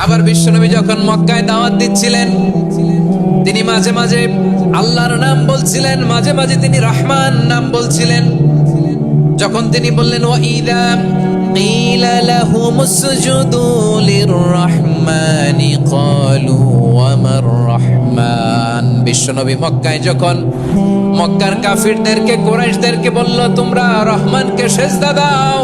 আবার বিশ্বনবী যখন মক্কায় দাওয়াত দিচ্ছিলেন তিনি মাঝে মাঝে আল্লাহর নাম বলছিলেন মাঝে মাঝে তিনি রহমান নাম বলছিলেন যখন তিনি বললেন ওয়াইদা قيل لهم اسجدوا للرحمن قالوا وما الرحمن বিশ্বনবী মক্কায় যখন মক্কার কাফিরদেরকে কুরাইশদেরকে বলল তোমরা রহমানকে সেজদা দাও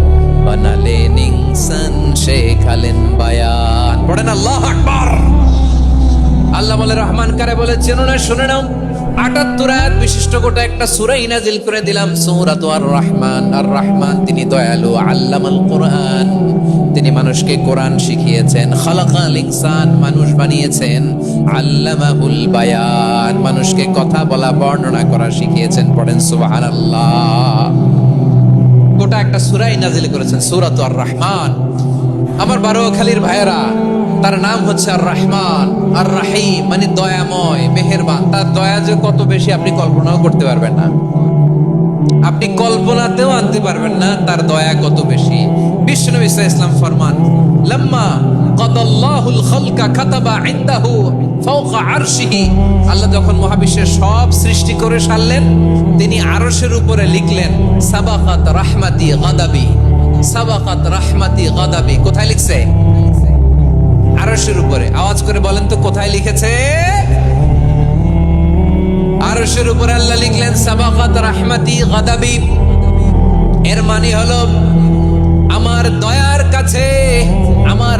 বায়ান আল্লাহ আল্লাহ রহমান কারে বিশিষ্ট গোটা একটা সুরাই নাজিল করে দিলাম রহমান আর তিনি দয়ালু কোরআন তিনি মানুষকে কোরআন শিখিয়েছেন খালাকাল মানুষ বানিয়েছেন আল্লামাহুল বায়ান মানুষকে কথা বলা বর্ণনা করা শিখিয়েছেন পড়েন সুবহানাল্লাহ গোটা একটা সুরাই নাজিল করেছেন, সূরাত আর রহমান আমার বারোখালীর ভাইয়েরা, তার নাম হচ্ছে আর রহমান আর রাহিম মানে দয়াময়, মেহেরবান। তার দয়া যে কত বেশি আপনি কল্পনাও করতে পারবেন না। আপনি কল্পনাতেও আনতে পারবেন না তার দয়া কত বেশি। বিষ্ণু ইসা ইসলাম ফরমান, লাম্মা কদাল্লাহুল খালকা খাতাবা ইনদাহু আল্লাহ যখন মহাবিশ্বের সব সৃষ্টি করে সারলেন, তিনি উপরে লিখলেন, সাবাকাত রাহমাতি গাদাবি, সাবাকাত রাহমাতি গাদাবি। কোথায় লিখছে? উপরে। আওয়াজ করে বলেন তো, কোথায় লিখেছে? আরশের উপরে আল্লাহ লিখলেন, সাবাকাত রাহমাতি গাদাবি। এর মানে হলো, আমার দয়ার কাছে, আমার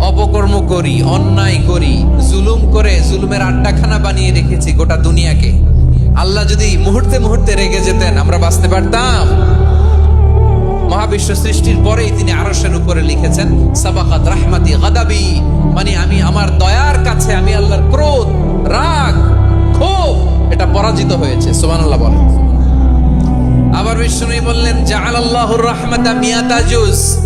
অপকর্ম করি, অন্যায় করি, জুলুম করে জুলুমের আড্ডাখানা বানিয়ে রেখেছি গোটা দুনিয়াকে। আল্লাহ যদি মুহূর্তে মুহূর্তে রেগে যেতেন, আমরা বাঁচতে পারতাম। মহাবিশ্ব সৃষ্টির পরেই তিনি আরশের উপরে লিখেছেন, সাবাকাত রাহমাতি গাদাবি মানে আমি আমার দয়ার কাছে, আমি আল্লাহর ক্রোধ, রাগ, ক্ষোভ, এটা পরাজিত হয়েছে। সুবহানাল্লাহ বলেন। আবার বিষ্ণু বললেন জাআলাল্লাহুর রাহমাতা মিয়াতা জুজ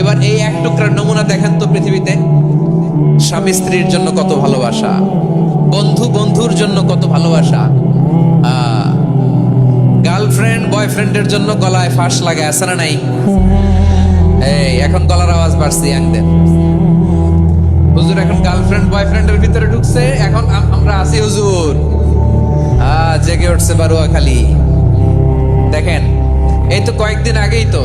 এবার এই এক টুকরার নমুনা দেখেন তো পৃথিবীতে। স্বামী স্ত্রীর জন্য কত ভালোবাসা। বন্ধু বন্ধুর জন্য কত ভালোবাসা। গার্লফ্রেন্ড, বয়ফ্রেন্ডের জন্য গলায় ফাঁস লাগে, আছে না নাই? এই, এখন গলার আওয়াজ বাড়ছে ইয়াংদের। হুজুর, এখন গার্লফ্রেন্ড, বয়ফ্রেন্ডের ভিতরে ঢুকছে, এখন আমরা আছি হুজুর। জেগে উঠছে বারুয়া খালি দেখেন, এই তো কয়েকদিন আগেই তো।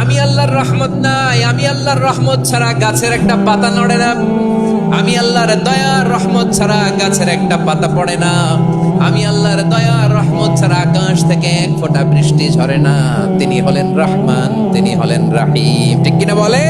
আমি আল্লাহর রহমত নাই, আমি আল্লাহর রহমত ছাড়া গাছের একটা পাতা নড়ে না। আমি আল্লাহর দয়ার রহমত ছাড়া গাছের একটা পাতা পড়ে না। আমি আল্লাহর দয়া রহমত ছাড়া আকাশ থেকে এক ফোঁটা বৃষ্টি ঝরে না। তিনি হলেন রহমান, তিনি হলেন রাহিম। ঠিক কিনা বলে?